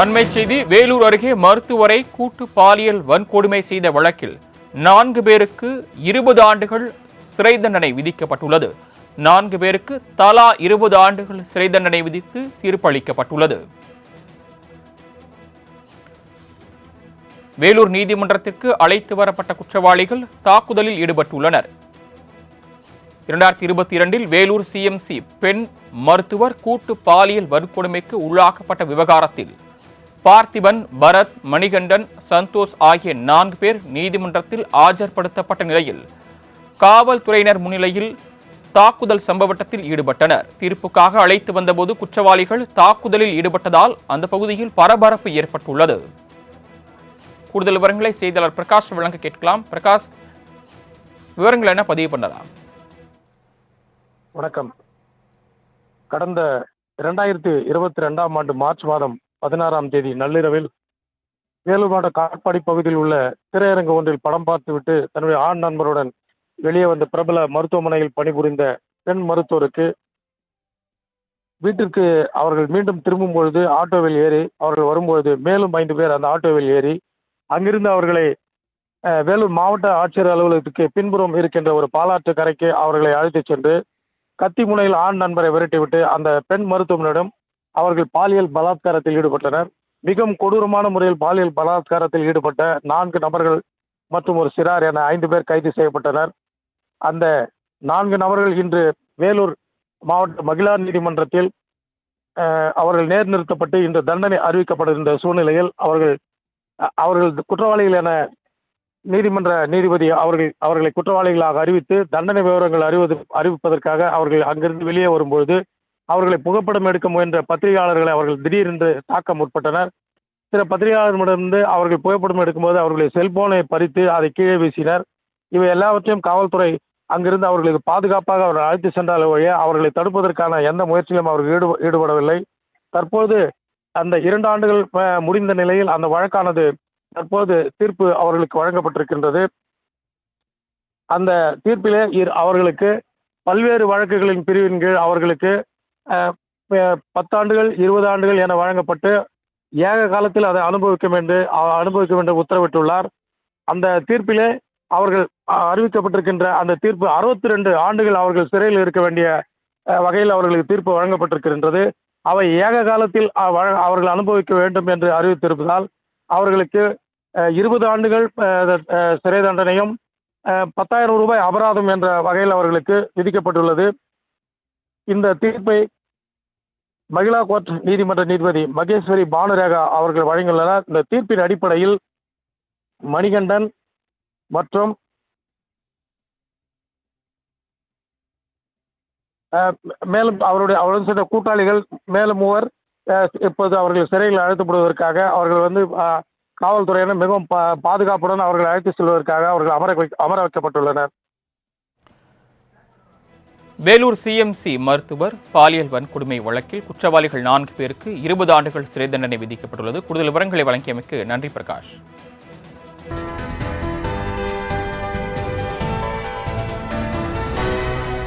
அண்மை செய்தி வேலூர் அருகே மருத்துவரை கூட்டு பாலியல் வன்கொடுமை செய்த வழக்கில் நான்கு பேருக்கு இருபது ஆண்டுகள் சிறை தண்டனை விதிக்கப்பட்டுள்ளது. நான்கு பேருக்கு தலா இருபது ஆண்டுகள் சிறை தண்டனை விதித்து தீர்ப்பளிக்கப்பட்டுள்ளது. வேலூர் நீதிமன்றத்திற்கு அழைத்து வரப்பட்ட குற்றவாளிகள் தாக்குதலில் ஈடுபட்டுள்ளனர். இரண்டாயிரத்தி இருபத்தி இரண்டில் வேலூர் சிஎம்சி பெண் மருத்துவர் கூட்டு பாலியல் வன்கொடுமைக்கு உள்ளாக்கப்பட்ட விவகாரத்தில் பார்த்திபன் பரத் மணிகண்டன் சந்தோஷ் ஆகிய நான்கு பேர் நீதிமன்றத்தில் ஆஜர்படுத்தப்பட்ட நிலையில் காவல்துறையினர் முன்னிலையில் தாக்குதல் சம்பவத்தில் ஈடுபட்டனர். தீர்ப்புக்காக அழைத்து வந்தபோது குற்றவாளிகள் தாக்குதலில் ஈடுபட்டதால் அந்த பகுதியில் பரபரப்பு ஏற்பட்டுள்ளது. கூடுதல் விவரங்களை செய்தியாளர் பிரகாஷ் வழங்க கேட்கலாம். பிரகாஷ் விவரங்கள் என்ன பதிவு பண்ணலாம்? வணக்கம். கடந்த இரண்டாயிரத்தி இருபத்தி ரெண்டாம் ஆண்டு மார்ச் மாதம் பதினாறாம் தேதி நள்ளிரவில் வேலூர் மாவட்ட காட்பாடி பகுதியில் உள்ள திரையரங்கு ஒன்றில் படம் பார்த்துவிட்டு தன்னுடைய ஆண் நண்பருடன் வெளியே வந்த பிரபல மருத்துவமனையில் பணிபுரிந்த பெண் மருத்துவருக்கு வீட்டிற்கு அவர்கள் மீண்டும் திரும்பும் பொழுது ஆட்டோவில் ஏறி அவர்கள் வரும்பொழுது மேலும் ஐந்து பேர் அந்த ஆட்டோவில் ஏறி அங்கிருந்து அவர்களை வேலூர் மாவட்ட ஆட்சியர் அலுவலகத்துக்கு பின்புறம் இருக்கின்ற ஒரு பாலாற்று கரைக்கு அவர்களை அழைத்துச் சென்று கத்தி முனையில் ஆண் நண்பரை விரட்டிவிட்டு அந்த பெண் மருத்துவமனிடம் அவர்கள் பாலியல் பலாத்காரத்தில் ஈடுபட்டனர். மிகவும் கொடூரமான முறையில் பாலியல் பலாத்காரத்தில் ஈடுபட்ட நான்கு நபர்கள் மற்றும் ஒரு சிறார் என ஐந்து பேர் கைது செய்யப்பட்டனர். அந்த நான்கு நபர்கள் இன்று வேலூர் மாவட்ட மகிழார் நீதிமன்றத்தில் அவர்கள் நேர் நிறுத்தப்பட்டு இன்று தண்டனை அறிவிக்கப்படுகின்ற சூழ்நிலையில் அவர்கள் அவர்கள் குற்றவாளிகள் என நீதிமன்ற நீதிபதி அவர்கள் அவர்களை குற்றவாளிகளாக அறிவித்து தண்டனை விவரங்கள் அறிவது அறிவிப்பதற்காக அவர்கள் அங்கிருந்து வெளியே வரும்பொழுது அவர்களை புகைப்படம் எடுக்க முயன்ற பத்திரிகையாளர்களை அவர்கள் திடீரென்று தாக்க முற்பட்டனர். சில பத்திரிகையாளர்களிடமிருந்து அவர்கள் புகைப்படம் எடுக்கும்போது அவர்களுடைய செல்போனை பறித்து அதை கீழே வீசினர். இவை எல்லாவற்றையும் காவல்துறை அங்கிருந்து அவர்களுக்கு பாதுகாப்பாக அவர்கள் அழைத்து சென்றால் வழிய அவர்களை தடுப்பதற்கான எந்த முயற்சியிலும் அவர்கள் ஈடு ஈடுபடவில்லை. தற்போது அந்த இரண்டு ஆண்டுகள் முடிந்த நிலையில் அந்த வழக்கானது தற்போது தீர்ப்பு அவர்களுக்கு வழங்கப்பட்டிருக்கின்றது. அந்த தீர்ப்பிலே அவர்களுக்கு பல்வேறு வழக்குகளின் பிரிவின் கீழ் அவர்களுக்கு பத்தாண்டுகள் இருபது ஆண்டுகள் என வழங்கப்பட்டு ஏக காலத்தில் அதை அனுபவிக்கும் என்று அனுபவிக்கும் என்று உத்தரவிட்டுள்ளார். அந்த தீர்ப்பிலே அவர்கள் அறிவிக்கப்பட்டிருக்கின்ற அந்த தீர்ப்பு அறுபத்தி ரெண்டு ஆண்டுகள் அவர்கள் சிறையில் இருக்க வேண்டிய வகையில் அவர்களுக்கு தீர்ப்பு வழங்கப்பட்டிருக்கின்றது. அவை ஏக காலத்தில் அவர்கள் அனுபவிக்க வேண்டும் என்று அறிவித்திருப்பதால் அவர்களுக்கு இருபது ஆண்டுகள் சிறை தண்டனையும் பத்தாயிரம் ரூபாய் அபராதம் என்ற வகையில் அவர்களுக்கு விதிக்கப்பட்டுள்ளது. இந்த தீர்ப்பை மகிழா கோர்ட் நீதிமன்ற நீதிபதி மகேஸ்வரி பானுரேகா அவர்கள் வழங்கியுள்ளனர். இந்த தீர்ப்பின் அடிப்படையில் மணிகண்டன் மற்றும் மேலும் அவருடைய அவருடன் சேர்ந்த கூட்டாளிகள் மேலும் மூவர் இப்போது அவர்கள் சிறையில் அழைக்கப்படுவதற்காக அவர்கள் வந்து காவல்துறையினர் மிகவும் பா பாதுகாப்புடன் அவர்கள் அழைத்து செல்வதற்காக அவர்கள் அமர அமர வைக்கப்பட்டுள்ளனர். வேலூர் சிஎம்சி மருத்துவர் பாலியல் வன்கொடுமை வழக்கில் குற்றவாளிகள் நான்கு பேருக்கு இருபது ஆண்டுகள் சிறை தண்டனை விதிக்கப்பட்டுள்ளது. கூடுதல் விவரங்களை வழங்கியமைக்கு நன்றி பிரகாஷ்.